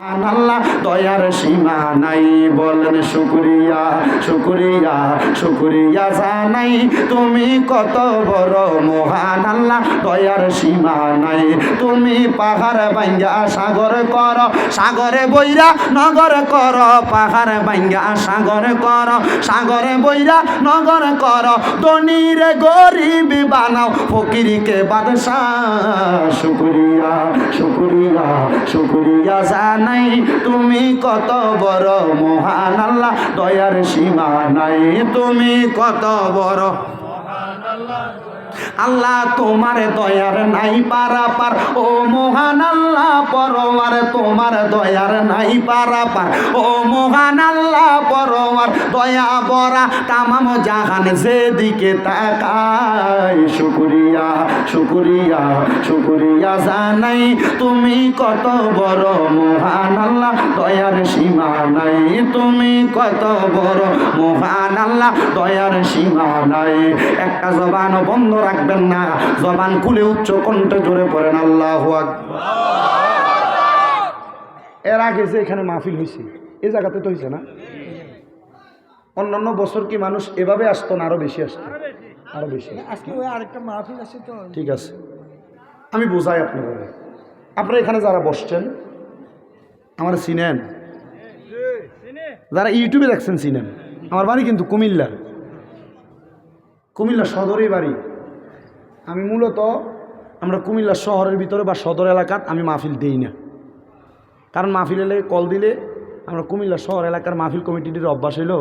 আল্লাহ, দয়ার সীমা নাই। বলেন, শুক্রিয়া শুক্রিয়া শুক্রিয়া জানাই। তুমি কত বড় মহান আল্লাহ, দয়ার সীমা নাই। তুমি পাহাড় ভাঙ্গা সাগর কর, সাগরে বইরা নগর কর, পাহাড় ভাঙ্গা সাগর কর, সাগরে বইরা নগর কর। ধনীর গরিব বানাও, ফকিরকে বাদশাহ। শুক্রিয়া শুক্রিয়া শুক্রিয়া জানাই তুমি কত বড় মহান আল্লাহ দয়ার সীমা নাই। তুমি কত বড় আল্লাহ তোমার দয়ার নাই পারাপার। ও মহান আল্লাহ পরমার তোমার দয়ার নাই পারাপার। ও মহান আল্লাহ পরমার দয়া বরা তামাম জাহান যেদিকে তাকাই শুকুরিয়া শুকুরিয়া শুকুরিয়া জানাই, তুমি কত বড় মহান আল্লাহ দয়ার সীমা নাই। তুমি কত বড় মহান আল্লাহ দয়ার সীমা নাই। একটা জবান বন্ধ রাখবেন না। জবান খুলে উচ্চ কণ্ঠে জোরে পড়েন আল্লাহ এর আগে যে এখানে মাহফিল হয়েছে এই জায়গাতে তো হয়েছে না? অন্যান্য বছর কি মানুষ এভাবে আসতো না আরও বেশি আসতো? আরও বেশি ঠিক আছে। আমি বোঝাই আপনার আপনারা এখানে যারা বসছেন আমার চিনেন যারা ইউটিউবে দেখছেন চিনেন আমার বাড়ি কিন্তু কুমিল্লা। কুমিল্লা সদরেই বাড়ি। আমি মূলত, আমরা কুমিল্লা শহরের ভিতরে বা সদর এলাকাত আমি মাহফিল দেই না। কারণ মাহফিল এলে কল দিলে আমরা কুমিল্লা শহর এলাকার মাহফিল কমিটির অভ্যাস হইল,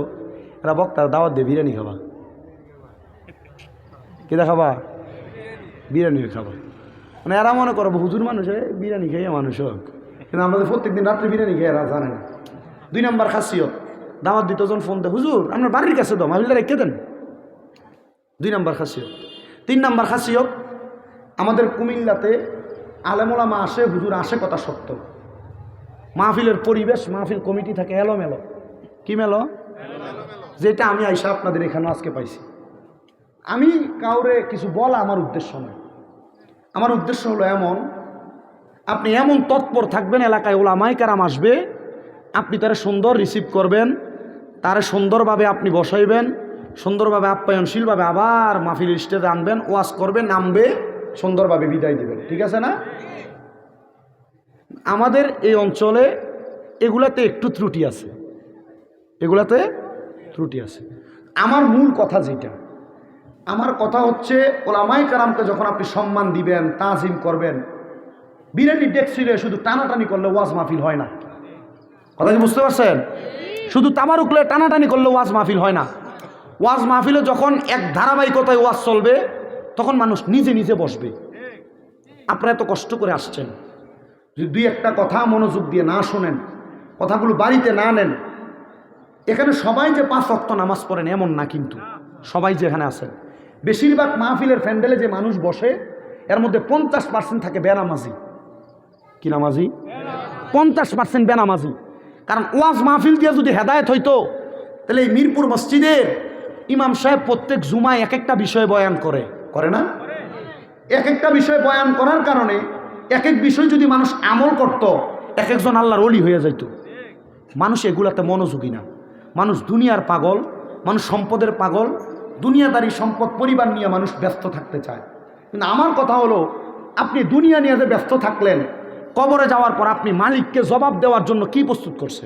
এরা বক্তার দাওয়াত দিয়ে বিরিয়ানি খাবা। কে দেখাবা বিরিয়ানি খাবা। মানে এরা মনে করো, হুজুর মানুষ বিরিয়ানি খেয়ে মানুষ হোক। কিন্তু আমাদের প্রত্যেকদিন রাত্রে বিরিয়ানি খেয়ে এরা জানে না। দুই নাম্বার খাসিয়ত, দাওয়াত দিত জন ফোন দেয়, হুজুর, আপনার বাড়ির কাছে দাও মাহফিলটা রেখে দেন? দুই নাম্বার খাসিয়ত। তিন নাম্বার খাসিয়ত, আমাদের কুমিল্লাতে আলেমোলামা আসে, হুজুর আসে কথা সত্য। মাহফিলের পরিবেশ, মাহফিল কমিটি থাকে এলোমেলো। কি মেলো? যেটা আমি আইসা আপনাদের এখানে আজকে পাইছি। আমি কাউরে কিছু বলা আমার উদ্দেশ্য নয়। আমার উদ্দেশ্য হলো এমন আপনি এমন তৎপর থাকবেন, এলাকায় ওলামাই কারাম আসবে, আপনি তারা সুন্দর রিসিভ করবেন, তারা সুন্দরভাবে আপনি বসাইবেন, সুন্দরভাবে আপ্যায়নশীলভাবে আবার মাহফিল স্টেজে আনবেন ওয়াশ করবে নামবে, সুন্দরভাবে বিদায় দেবেন। ঠিক আছে না? আমাদের এই অঞ্চলে এগুলাতে একটু ত্রুটি আছে। এগুলাতে ত্রুটি আছে। আমার মূল কথা যেটা, আমার কথা হচ্ছে ওলামাই কারামকে যখন আপনি সম্মান দিবেন, তাজিম করবেন বিরিয়ানি ডেক্সিলে শুধু টানাটানি করলে ওয়াজ মাহফিল হয় না। কথা কি বুঝতে পারছেন? শুধু তামার উকলে টানাটানি করলে ওয়াজ মাহফিল হয় না। ওয়াজ মাহফিলে যখন এক ধারাবাহিকতায় ওয়াজ চলবে, তখন মানুষ নিজে নিজে বসবে। আপনারা এত কষ্ট করে আসছেন। যদি দুই একটা কথা মনোযোগ দিয়ে না শোনেন, কথাগুলো বাড়িতে না নেন, এখানে সবাই যে পাঁচ রক্ত নামাজ পড়েন এমন না কিন্তু। সবাই যে এখানে আছেন। বেশিরভাগ মাহফিলের ফ্যান্ডেলে যে মানুষ বসে, এর মধ্যে পঞ্চাশ পার্সেন্ট থাকে বেনামাজি। কি নামাজি? পঞ্চাশ পার্সেন্ট বেনামাজি। কারণ ওয়াজ মাহফিল দিয়ে যদি হেদায়েত হইতো, তাহলে এই মিরপুর মসজিদের ইমাম সাহেব প্রত্যেক জুমায় এক একটা বিষয় বয়ান করে। করে না? এক একটা বিষয় বয়ান করার কারণে এক এক বিষয় যদি মানুষ আমল করত, এক একজন আল্লাহর অলি হয়ে যাইত। মানুষ এগুলাতে মনোযোগী না। মানুষ দুনিয়ার পাগল, মানুষ সম্পদের পাগল, দুনিয়াদারি সম্পদ, পরিবার নিয়ে মানুষ ব্যস্ত থাকতে চায়। কিন্তু আমার কথা হলো, আপনি দুনিয়া নিয়ে যে ব্যস্ত থাকলেন কবরে যাওয়ার পর আপনি মালিককে জবাব দেওয়ার জন্য কি প্রস্তুত করছেন?